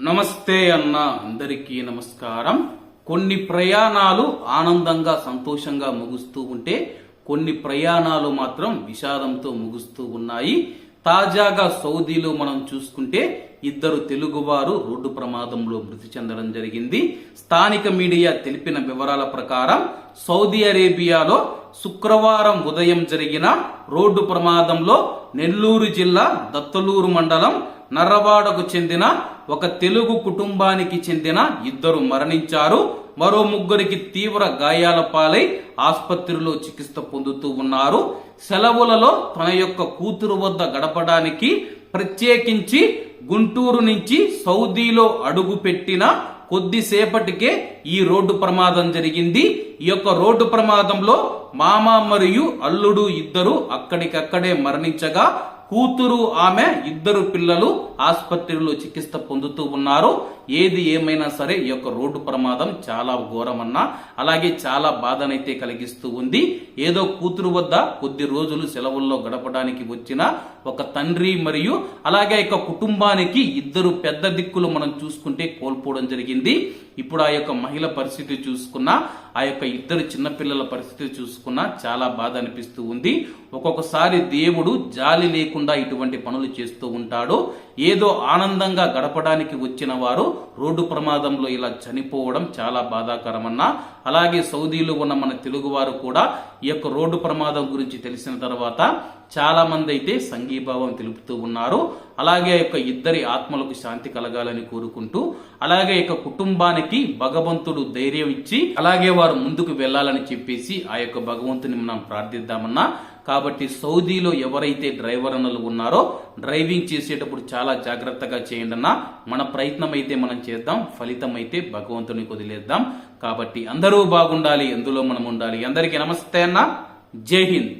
నమస్తే అన్న అందరికీ నమస్కారం. కొన్ని ప్రయాణాలు ఆనందంగా సంతోషంగా ముగుస్తూ ఉంటే కొన్ని ప్రయాణాలు మాత్రం విషాదంతో ముగుస్తూ ఉన్నాయి. తాజాగా సౌదీలో మనం చూసుకుంటే ఇద్దరు తెలుగువారు రోడ్డు ప్రమాదంలో మృతి చెందడం జరిగింది. స్థానిక మీడియా తెలిపిన వివరాల ప్రకారం సౌదీ అరేబియాలో శుక్రవారం ఉదయం జరిగిన రోడ్డు ప్రమాదంలో నెల్లూరు జిల్లా దత్తలూరు మండలం నర్రవాడకు చెందిన ఒక తెలుగు కుటుంబానికి చెందిన ఇద్దరు మరణించారు. మరో ముగ్గురికి తీవ్ర గాయాల పాలై ఆసుపత్రిలో చికిత్స పొందుతూ ఉన్నారు. సెలవులలో తన యొక్క కూతురు వద్ద గడపడానికి ప్రత్యేకించి గుంటూరు నుంచి సౌదీలో అడుగు పెట్టిన కొద్దిసేపటికే ఈ రోడ్డు ప్రమాదం జరిగింది. ఈ యొక్క రోడ్డు ప్రమాదంలో మామ మరియు అల్లుడు ఇద్దరు అక్కడికక్కడే మరణించగా కూతురు ఆమె ఇద్దరు పిల్లలు ఆసుపత్రిలో చికిత్స పొందుతూ ఉన్నారు. ఏది ఏమైనా సరే ఈ యొక్క రోడ్డు ప్రమాదం చాలా ఘోరమన్నా అలాగే చాలా బాధనైతే కలిగిస్తూ ఉంది. ఏదో కూతురు వద్ద కొద్ది రోజులు సెలవుల్లో గడపడానికి వచ్చిన ఒక తండ్రి మరియు అలాగే యొక్క కుటుంబానికి ఇద్దరు పెద్ద దిక్కులు మనం చూసుకుంటే కోల్పోవడం జరిగింది. ఇప్పుడు ఆ యొక్క మహిళ పరిస్థితి చూసుకున్నా ఆ యొక్క ఇద్దరు చిన్నపిల్లల పరిస్థితి చూసుకున్నా చాలా బాధ అనిపిస్తూ ఉంది. ఒక్కొక్కసారి దేవుడు జాలి లేకుండా ఇటువంటి పనులు చేస్తూ ఉంటాడు. ఏదో ఆనందంగా గడపడానికి వచ్చిన వారు రోడ్డు ప్రమాదంలో ఇలా చనిపోవడం చాలా బాధాకరమన్నా అలాగే సౌదీలో ఉన్న మన తెలుగువారు కూడా ఈ యొక్క రోడ్డు ప్రమాదం గురించి తెలిసిన తర్వాత చాలా మంది అయితే సంఘీభావం తెలుపుతూ ఉన్నారు. అలాగే ఆ యొక్క ఇద్దరి ఆత్మలకు శాంతి కలగాలని కోరుకుంటూ అలాగే ఈ యొక్క కుటుంబానికి భగవంతుడు ధైర్యం ఇచ్చి అలాగే వారు ముందుకు వెళ్ళాలని చెప్పేసి ఆ యొక్క భగవంతుని మనం ప్రార్థిద్దామన్నా. కాబట్టి సౌదీలో ఎవరైతే డ్రైవర్ అన్నలు ఉన్నారో డ్రైవింగ్ చేసేటప్పుడు చాలా జాగ్రత్తగా చేయండి అన్న మన ప్రయత్నం అయితే మనం చేద్దాం. ఫలితం అయితే భగవంతునికి వదిలేద్దాం కాబట్టి అందరూ బాగుండాలి ఎందులో మనం ఉండాలి అందరికీ నమస్తే అన్న. జై హింద్.